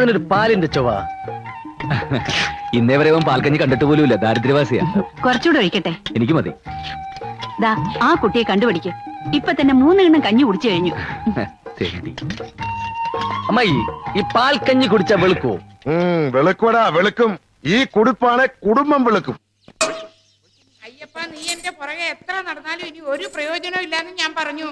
അതിനൊരു പാലിന്റെ ചൊവ ഇന്നേ വരെ അവൻ പാൽക്കഞ്ഞി കണ്ടിട്ട് പോലുമില്ല ദാരിദ്ര്യവാസിയാ. കുറച്ചുകൂടെ ഒഴിക്കട്ടെ. എനിക്ക് മതി. ദാ ആ കുട്ടിയെ കണ്ടുപിടിക്ക്. ഇപ്പൊ തന്നെ മൂന്നെണ്ണം കഞ്ഞി കുടിച്ചു കഴിഞ്ഞു. ശരി. അമ്മായി ഈ പാൽക്കഞ്ഞി കുടിച്ച വെളുക്കോ? ഉം, വെളുക്കുവടാ വെളുക്കും. ഈ കുടുപ്പാണെ കുടുംബം വെളുക്കും. അയ്യപ്പ നീ എന്റെ പുറകെ എത്ര നടന്നാലും ഇനി ഒരു പ്രയോജനം ഇല്ലാന്ന് ഞാൻ പറഞ്ഞു.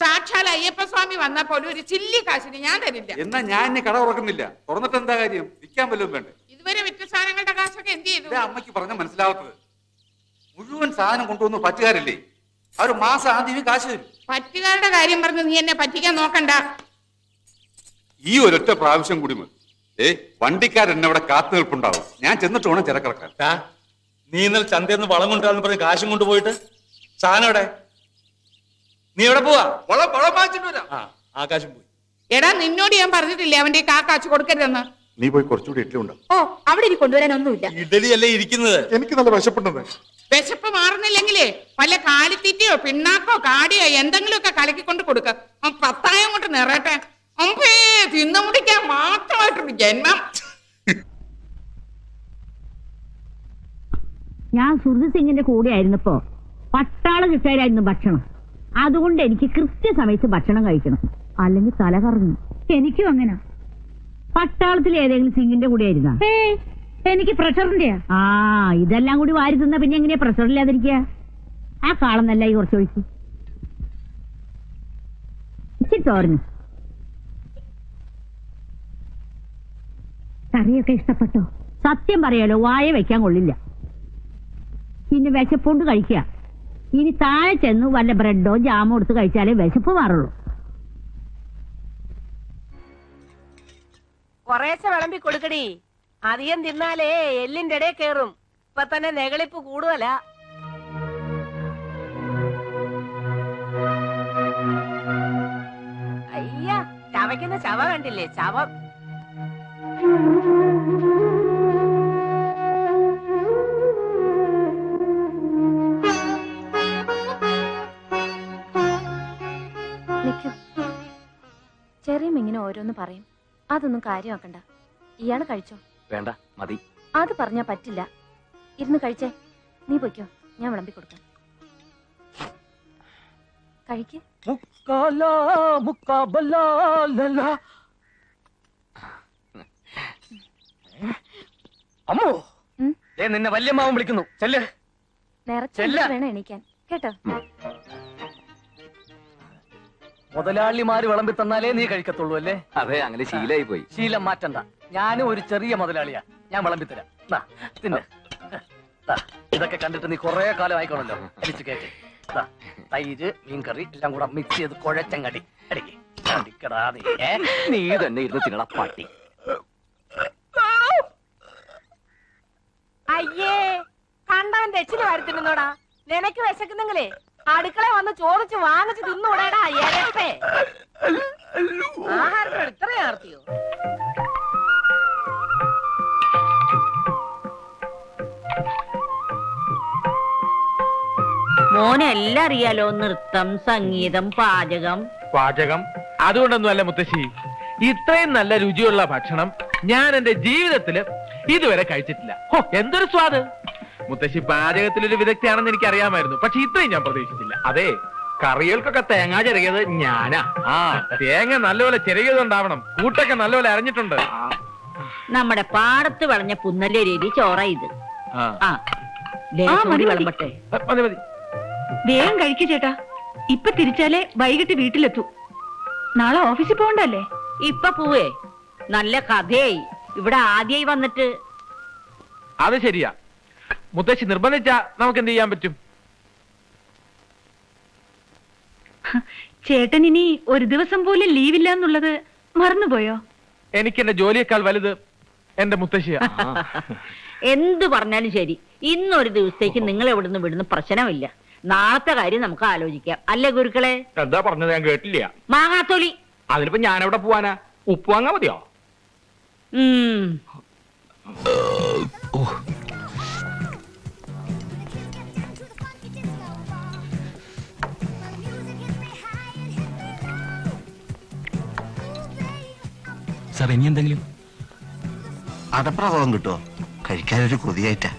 സാക്ഷാൽ അയ്യപ്പ സ്വാമി വന്നാ പോലും ഒരു ചില്ലി കാശിന് ഞാൻ തരില്ല. എന്നാ ഞാൻ എന്നെ കട ഉറക്കുന്നില്ല തുറന്നിട്ട് എന്താ കാര്യം? വിൽക്കാൻ വല്ലതും വേണ്ടേ? ഇതുവരെ വിറ്റ സാധനങ്ങളുടെ കാശൊക്കെ എന്ത് ചെയ്തു? ഇതേ അമ്മയ്ക്ക് പറഞ്ഞ മനസ്സിലാവാത്തത്. മുഴുവൻ സാധനം കൊണ്ടുവന്ന് പറ്റുകാരല്ലേ? അവർ മാസം ആദ്യം കാശ് തരും. പറ്റുകാരുടെ കാര്യം പറഞ്ഞ് നീ എന്നെ പറ്റിക്കാൻ നോക്കണ്ട. ഈ ഒരൊറ്റ പ്രാവശ്യം കൂടി മതി. ഏ വണ്ടിക്കാരൻ അവിടെ കാത്തു നിൽപ്പുണ്ടാവും. ഞാൻ ചെന്നിട്ട് വേണം ചിരക്കിറക്കാൻ നീ ഇന്നലെ ചന്തയിൽ നിന്ന് വളം കൊണ്ടുവരാന്ന് പറഞ്ഞ് കാശും കൊണ്ടുപോയിട്ട് സാധനം എവിടെ? നീ എവിടെ പോവാ? വളം വളം വാങ്ങിച്ചിട്ട് വരാം. ആ ആകാശം പോയി. എടാ നിന്നോട് ഞാൻ പറഞ്ഞിട്ടില്ലേ അവന്റെ കാക്കാച്ചു കാ കാശ് കൊടുക്കരുതെന്ന്? നീ പോയി കുറച്ചുകൂടി ഇഡ്ഡലി ഉണ്ടാവും ഓ അവിടെ ഇനി കൊണ്ടുവരാനൊന്നുമില്ല. ഇഡലി അല്ലേ ഇരിക്കുന്നത്? എനിക്ക് നല്ല വിശപ്പുണ്ടെന്ന്. വിശപ്പ് മാറുന്നില്ലെങ്കിലേ വല്ല കാലിത്തീറ്റയോ പിണ്ണാക്കോ കാടിയോ എന്തെങ്കിലും ഒക്കെ കലക്കിക്കൊണ്ട് കൊടുക്ക. അവൻ പത്തായം കൊണ്ട് നിറയട്ടെ. അമ്പേ തിന്നു മുടിക്കാൻ മാത്രമായിട്ടൊരു ജന്മം. ഞാൻ സുഹൃത് സിംഗിന്റെ കൂടെ ആയിരുന്നപ്പോ പട്ടാള കിട്ടാരായിരുന്നു ഭക്ഷണം. അതുകൊണ്ട് എനിക്ക് കൃത്യസമയത്ത് ഭക്ഷണം കഴിക്കണം. അല്ലെങ്കിൽ തല കറങ്ങും. എനിക്കും അങ്ങനെ. പട്ടാളത്തിൽ ഏതെങ്കിലും സിംഗിന്റെ കൂടെ ആയിരുന്ന? എനിക്ക് പ്രഷറിന്റെ ആ ഇതെല്ലാം കൂടി വാരി തിന്നാ പിന്നെ എങ്ങനെയാ പ്രഷർ ഇല്ലാതിരിക്കുക ആ കാളം നല്ല ഈ കുറച്ച് ഒഴിച്ച് ചോറിന് കറിയൊക്കെ ഇഷ്ടപ്പെട്ടോ? സത്യം പറയാലോ വായ വെക്കാൻ കൊള്ളില്ല. പിന്നെ വിശപ്പുണ്ട് കഴിക്കുക ഇനി താഴെ ചെന്ന് വല്ല ബ്രെഡോ ജാമോ എടുത്ത് കഴിച്ചാലേ വിശപ്പ് മാറുള്ളൂ. കൊറേശ്ശെ വിളമ്പി കൊടുക്കടി. അധികം തിന്നാലേ എല്ലിന്റെ ഇടയിൽ കേറും. ഇപ്പൊ തന്നെ നെകളിപ്പ് കൂടുതലാ. അയ്യ ചവയ്ക്കുന്ന ചവ കണ്ടില്ലേ? ചവം. അതൊന്നും കാര്യമാക്കണ്ട. ഇയാൾ കഴിച്ചോ? വേണ്ട മതി. അത് പറഞ്ഞാ പറ്റില്ല. ഇരുന്ന് കഴിച്ചേ. നീ പൊയ്ക്കോ. ഞാൻ വിളമ്പി കൊടുക്കാം. കഴിക്ക്. അമ്മോ. നിന്നെ വല്യമ്മാവൻ വിളിക്കുന്നു. ചെല്ല്. നിറച്ച്. വേണം എണീക്കാൻ. കേട്ടോ? മുതലാളിമാര് വിളമ്പി തന്നാലേ നീ കഴിക്കത്തുള്ളൂ അല്ലേ? അതെ അങ്ങനെ ശീലായി പോയി ശീലം മാറ്റണ്ട. ഞാനും ഒരു ചെറിയ മുതലാളിയാ. ഞാൻ വിളമ്പി തരാം. ദാ, തിന്ന്. ദാ, ഇതൊക്കെ കണ്ടിട്ട് നീ കൊറേ കാലം ആയിക്കോണല്ലോ. അടിച്ചു കേക്ക്. ദാ, തൈര് മീൻകറി എല്ലാം കൂടെ മിക്സ് ചെയ്ത് കുഴച്ചങ്ങടി. അടിക്ക്. അടിക്കടാ നീ. ഏ? നീ തന്നെ ഇരുന്ന് തിന്നണ പട്ടി. അയ്യേ കണ്ടവൻ രച്ചിൽ വരുത്തിരുന്നോടാ. നിനക്ക് വിശക്കുന്നെങ്കിലേ. അടുക്കള വന്ന് ചോദിച്ച് വാങ്ങിച്ച് തിന്നൂടാടാ ഏരപ്പേ ആഹാരത്തിന് ഇത്രയും ആർത്തിയോ? മോനെ എല്ലാം അറിയാലോ നൃത്തം സംഗീതം പാചകം. പാചകം? അതുകൊണ്ടൊന്നുമല്ല മുത്തശ്ശി. ഇത്രയും നല്ല രുചിയുള്ള ഭക്ഷണം ഞാൻ എന്റെ ജീവിതത്തിൽ ഇതുവരെ കഴിച്ചിട്ടില്ല. ഹോ എന്തൊരു സ്വാദ്. മുത്തശ്ശി പാചകത്തിലൊരു വിദഗ്ധയാണെന്ന് എനിക്ക് അറിയാമായിരുന്നു പക്ഷെ ഇത്രയും ഞാൻ പ്രതീക്ഷിച്ചില്ല. അതെ കറികൾക്കൊക്കെ തേങ്ങ ചെറിയത് ഞാനാ. ആ തേങ്ങ നല്ലപോലെ ചെറിയതുണ്ടാവണം കൂട്ടൊക്കെ നല്ലപോലെ അറിഞ്ഞിട്ടുണ്ട് നമ്മുടെ പാടത്ത് വളഞ്ഞ പുന്നല്ലേ രീതി ചോറ ഇത്. ആ. ആ ലേശം ആ, മതി, കൂടി മതി. വിളമ്പട്ടെ. മതി മതി. വേഗം കഴിക്കു ചേട്ടാ. ഇപ്പൊ തിരിച്ചാലേ വൈകിട്ട് വീട്ടിലെത്തൂ. നാളെ ഓഫീസിൽ പോകണ്ടല്ലേ? ഇപ്പൊ പോവേ. നല്ല കഥയായി. ഇവിടെ ആദ്യമായി വന്നിട്ട്. അത് ശരിയാ. മുത്തശ്ശി നിർബന്ധിച്ചാ നമുക്ക് എന്ത് ചെയ്യാൻ പറ്റും? ചേട്ടൻ ഇനി ഒരു ദിവസം പോലും ലീവില്ല എന്നുള്ളത് മറന്നുപോയോ? എനിക്ക് എന്റെ ജോലിയേക്കാൾ വലുത് എന്റെ മുത്തശ്ശിയാ. എന്ത് പറഞ്ഞാലും ശരി. ഇന്നൊരു ദിവസത്തേക്ക് നിങ്ങൾ എവിടുന്ന് വിടുന്ന പ്രശ്നമില്ല. നാളത്തെ കാര്യം നമുക്ക് ആലോചിക്കാം. അല്ലേ ഗുരുക്കളെ? എന്താ പറഞ്ഞത് ഞാൻ കേട്ടില്ല. മാങ്ങാത്തൊലി. അതിനിപ്പോ ഞാൻ എവിടെ പോവാനാ? ഉപ്പ് വാങ്ങാ മതിയോ? ഉം. സാർ ഇനി എന്തെങ്കിലും? അടപ്രസാദം കിട്ടുമോ കഴിക്കാനൊരു കൊതിയായിട്ടാ.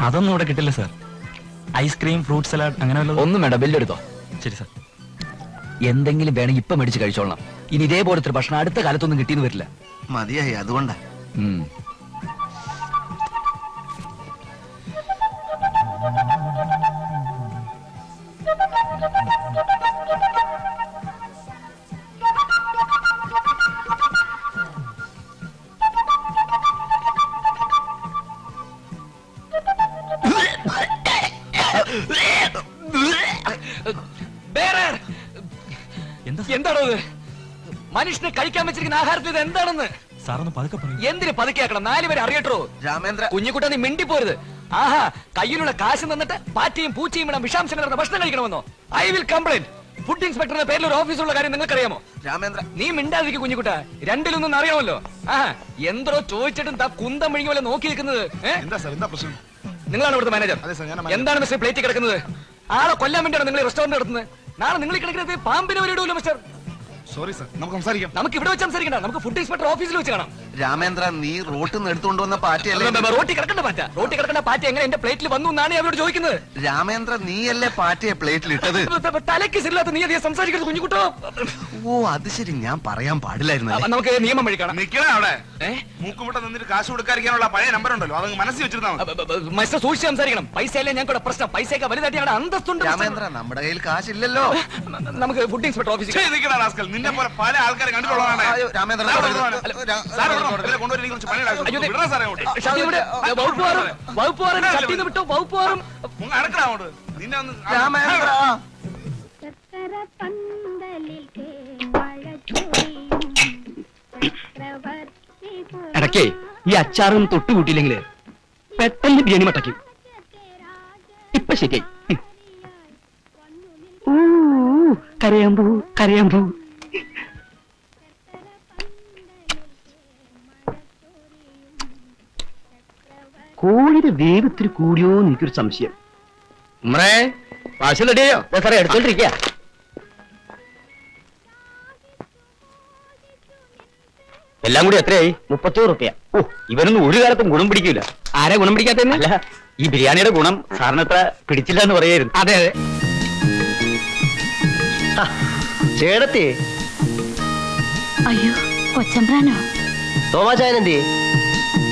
അതൊന്നും ഇവിടെ കിട്ടില്ല സാർ. ഐസ്ക്രീം ഫ്രൂട്ട് സലാഡ് അങ്ങനെ വല്ലതും? ഒന്നും വേണ്ട ബില്ലെടുത്തോ ശരി സാർ. എന്തെങ്കിലും വേണമെങ്കിൽ ഇപ്പൊ മേടിച്ച് കഴിച്ചോളണം. ഇനി ഇതേപോലത്തെ ഭക്ഷണം അടുത്ത കാലത്തൊന്നും കിട്ടിയെന്ന് വരില്ല. മതിയായി അതുകൊണ്ടാ. ഉം. എന്താണോ ഇത്? മനുഷ്യന് കഴിക്കാൻ വെച്ചിരിക്കുന്ന ആഹാരത്തിൽ ഇത് എന്താണെന്ന്? സാറൊന്ന് പതുക്കെ പറയും. എന്തിന് പതുക്കെയാക്കണം നാല് പേര് അറിയട്ടോ. രാമേന്ദ്ര കുഞ്ഞുകുട്ട നീ മിണ്ടിപ്പോരുത്. ആഹാ കയ്യിലുള്ള കാശ് തന്നിട്ട് പാറ്റയും പൂച്ചയും ഇടാൻ വിഷാംശം കലർന്ന ഭക്ഷണം കഴിക്കണമെന്നോ? ഐ വിൽ കംപ്ലൈന്റ് ഫുഡ് ഇൻസ്പെക്ടറുടെ പേരിൽ ഒരു ഓഫീസുള്ള കാര്യം നിങ്ങൾക്കറിയാമോ? രാമേന്ദ്ര നീ മിണ്ടാതിരിക്കും കുഞ്ഞിക്കുട്ട. രണ്ടിലൊന്നും അറിയാമല്ലോ ആഹാ എന്തോ ചോദിച്ചിട്ടും താ കുന്തം മിഴുങ്ങി പോലെ നോക്കി നിൽക്കുന്നത് എന്താ സാർ എന്താ പ്രശ്നം? നിങ്ങളാണ് ഇവിടുത്തെ മാനേജർ അതെ സാർ, മാനേജർ. എന്താണ് മിസ്റ്റർ പ്ലേറ്റ് കിടക്കുന്നത്? ആളെ കൊല്ലാൻ വേണ്ടിയാണ് നിങ്ങൾ റെസ്റ്റോറന്റ് നടത്തുന്നത്? നാളെ നിങ്ങൾ ഈ കിടക്കുന്നത് പാമ്പിനെ വരെ ഇടൂല്ലോ മിസ്റ്റർ. Sorry sir. നമുക്ക് സംസാരിക്കാം. നമുക്ക് ഇവിടെ വെച്ച് സംസാരിക്കണ്ട. നമുക്ക് ഫുഡ് ഇൻസ്പെക്ടർ ഓഫീസിൽ വെച്ച് കാണാം. രാമേന്ദ്ര നീ റോട്ടിൽ നിന്ന് എടുത്തുകൊണ്ട് വന്ന പാറ്റയല്ലേ? റോട്ടി കിടക്കണ്ട പാറ്റ. റോട്ടി കിടക്കണ്ട പാറ്റ എങ്ങനെ എന്റെ പ്ലേറ്റിൽ വന്നു എന്നാണ് ഞാൻ അവരോട് ചോദിക്കുന്നത്? രാമേന്ദ്ര നീയല്ലേ പാറ്റയെ പ്ലേറ്റിൽ ഇട്ടത് തലയ്ക്ക് സില്ലാത്ത നീ അധികം സംസാരിക്കരുത് കുഞ്ഞുകുട്ടോ. ഓ അത് ശരി ഞാൻ പറയാൻ പാടില്ലായിരുന്നു നമുക്ക് നിയമം വഴിക്കണം കാണാം? നിക്കണേ അവിടെ? മൂക്കുമുട്ട നിന്നിട്ട് കാശ് കൊടുക്കാതിരിക്കാനുള്ള പഴയ നമ്പർ ഉണ്ടല്ലോ അത് മനസ്സിൽ വെച്ചിരുന്നു മതി. അ, ബ, ബ, മനുഷ്യ സൂക്ഷിച്ച് സംസാരിക്കണം. പൈസ അല്ലേ ഞങ്ങളുടെ പ്രശ്നം? പൈസയൊക്കെ വലുതായിട്ട് ഞങ്ങളുടെ അന്തസ്തുണ്ട് രാമേന്ദ്ര നമ്മുടെ കയ്യിൽ കാശില്ലല്ലോ. നമുക്ക് ഫുഡ് ഇൻസ്പെക്ടർ ഓഫീസിൽ റാസ്കൽ. നിന്നെ പോലെ പല ആൾക്കാരെ കണ്ടിട്ടുള്ളതാണ്. രാമേന്ദ്ര ഇടയ്ക്കേ ഈ അച്ചാറും തൊട്ടുകൂട്ടിയില്ലെങ്കിൽ പെട്ടെന്ന് ബിരിയാണി മട്ടയ്ക്കും ഇപ്പൊ ശരിയായി. കരയാമ്പൂ കരയാമ്പൂ. കോഴിയുടെ വേഗത്തിൽ കൂടിയോ കൂടിയോ എനിക്കൊരു സംശയം. ഉമ്മറേ വാശി റെഡിയോ സാറേ എടുത്തോണ്ടിരിക്കുക എല്ലാം കൂടി എത്രയായി? മുപ്പത്തോ റുപ്യ. ഓ ഇവനൊന്നും ഒരു കാലത്തും ഗുണം പിടിക്കൂല. ആരെ ഗുണം പിടിക്കാത്ത അല്ല ഈ ബിരിയാണിയുടെ ഗുണം സാറിന് അത്ര പിടിച്ചില്ല എന്ന് പറയായിരുന്നു. അതെ അതെ. ചേടത്തി അയ്യോ കൊച്ചമ്പ്രാനോ? തോമാചായനെന്തി?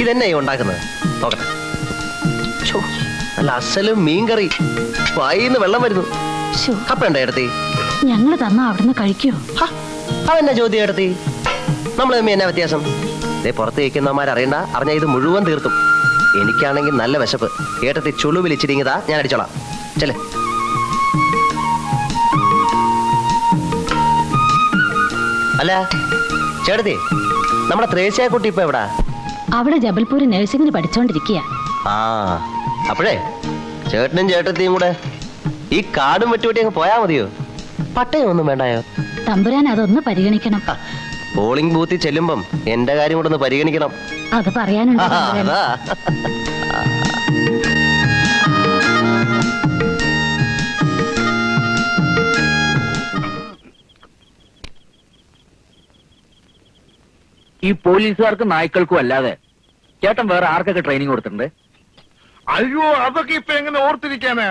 ഇതെന്നെ ഉണ്ടാക്കുന്നത്? നോക്കട്ടെ. ഛോ, നല്ല അസലും മീൻകറി വായിന്ന് വെള്ളം വരുന്നു. ശോ അപ്പണ്ട ഏടത്തി ഞങ്ങൾ തന്ന അവിടുന്ന് കഴിക്കോ? അതെന്നാ ചോദ്യം എടുത്തി നമ്മൾ തമ്മി എന്നാ വ്യത്യാസം? ഇതേ പുറത്ത് വയ്ക്കുന്നവന്മാർ അറിയണ്ട അറിഞ്ഞ ഇത് മുഴുവൻ തീർത്തും. എനിക്കാണെങ്കിൽ നല്ല വിശപ്പ്. ഏട്ടത്തി ചുളു വിളിച്ചിരിങ്ങതാ ഞാൻ അടിച്ചോളാം. ചെല്ലേ. അല്ല ചേട്ടത്തി നമ്മുടെ ത്രേസ്യാക്കുട്ടി ഇപ്പൊ എവിടാ? അവിടെ ജബൽപൂർ നഴ്സിംഗിന് പഠിച്ചോണ്ടിരിക്കുക ആ അപ്പോഴേ ചേട്ടനും ചേട്ടത്തിയും കൂടെ ഈ കാടും വെട്ടുവെട്ടി അങ്ങ് പോയാ മതിയോ? പട്ടയം ഒന്നും വേണ്ടായോ? തമ്പുരാൻ അതൊന്ന് പരിഗണിക്കണം. പോളിംഗ് ബൂത്തിൽ ചെല്ലുമ്പം എന്റെ കാര്യം കൂടെ ഒന്ന് പരിഗണിക്കണം. അത് പറയാനുണ്ട് അതാ. ഈ പോലീസുകാർക്കും നായ്ക്കൾക്കും അല്ലാതെ ചേട്ടൻ വേറെ ആർക്കൊക്കെ ട്രെയിനിങ് കൊടുത്തിട്ടുണ്ട്? അയ്യോ അതൊക്കെ ഇപ്പൊ എങ്ങനെ ഓർത്തിരിക്കാനാ?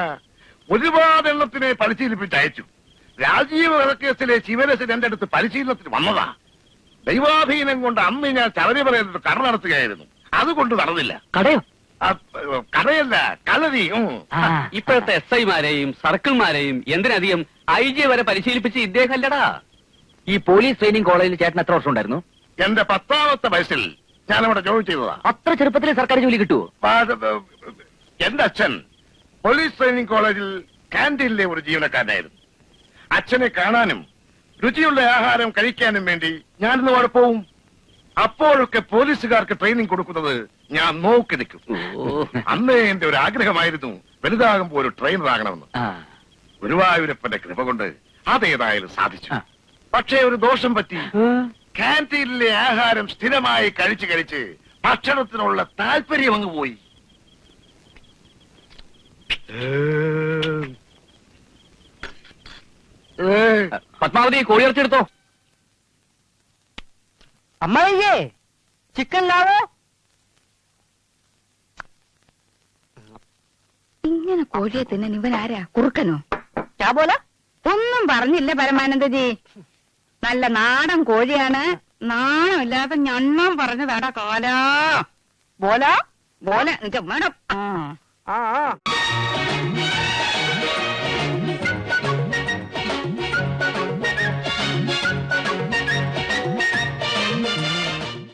ഒരുപാട് എണ്ണത്തിനെ പരിശീലിപ്പിച്ച് അയച്ചു. രാജീവ് വധക്കേസിലെ ശിവരസൻ എന്റെ അടുത്ത് പരിശീലനത്തിന് വന്നതാ. ദൈവാധീനം കൊണ്ട് അന്ന് ഞാൻ ശബരിമലയിൽ കട നടത്തുകയായിരുന്നു അതുകൊണ്ട് നടന്നില്ല. കടയോ? കടയല്ല കളരി. ഇപ്പോഴത്തെ എസ് ഐമാരെയും സർക്കിൾമാരെയും എന്തിനധികം ഐ ജി വരെ പരിശീലിപ്പിച്ച് ഇദ്ദേഹം അല്ലടാ ഈ പോലീസ് ട്രെയിനിങ് കോളേജിൽ ചേട്ടൻ എത്ര വർഷം ഉണ്ടായിരുന്നു? എന്റെ പത്താമത്തെ വയസ്സിൽ ഞാൻ അവിടെ ജോയിൻ ചെയ്തതാ. അത്ര ചെറുപ്പത്തിൽ സർക്കാർ ജോലി കിട്ടുമോ എന്റെ അച്ഛൻ പോലീസ് ട്രെയിനിങ് കോളേജിൽ കാന്റീനിലെ ഒരു ജീവനക്കാരനായിരുന്നു. അച്ഛനെ കാണാനും രുചിയുള്ള ആഹാരം കഴിക്കാനും വേണ്ടി ഞാനിന്ന് അവിടെ പോവും. അപ്പോഴൊക്കെ പോലീസുകാർക്ക് ട്രെയിനിങ് കൊടുക്കുന്നത് ഞാൻ നോക്കി നിൽക്കും. അന്നേ എന്റെ ഒരു ആഗ്രഹമായിരുന്നു വലുതാകുമ്പോൾ ഒരു ട്രെയിനർ ആകണമെന്ന്. ഗുരുവായൂരപ്പന്റെ കൃപ കൊണ്ട് അതേതായാലും സാധിച്ചു. പക്ഷേ ഒരു ദോഷം പറ്റി. കാന്റീനിലെ ആഹാരം സ്ഥിരമായി കഴിച്ചു കഴിച്ച് ഭക്ഷണത്തിനുള്ള താല്പര്യം അങ്ങ് പോയി. പത്മാവതി കോഴിയിറച്ചെടുത്തോ അമ്മയ്യേ ചിക്കൻ ലാവോ? ഇങ്ങനെ കോഴിയെ തിന്നാൻ ഇവൻ ആരാ? കുറുക്കനോ? ചാപോല ഒന്നും പറഞ്ഞില്ല പരമാനന്ദജി. നല്ല നാടൻ കോഴിയാണ്. നാണമില്ലാത്ത ഞണ്ണം പറഞ്ഞതാടാ കാലാ. ബോല ബോല നിൽക്കാം വേണം. ആ ആ.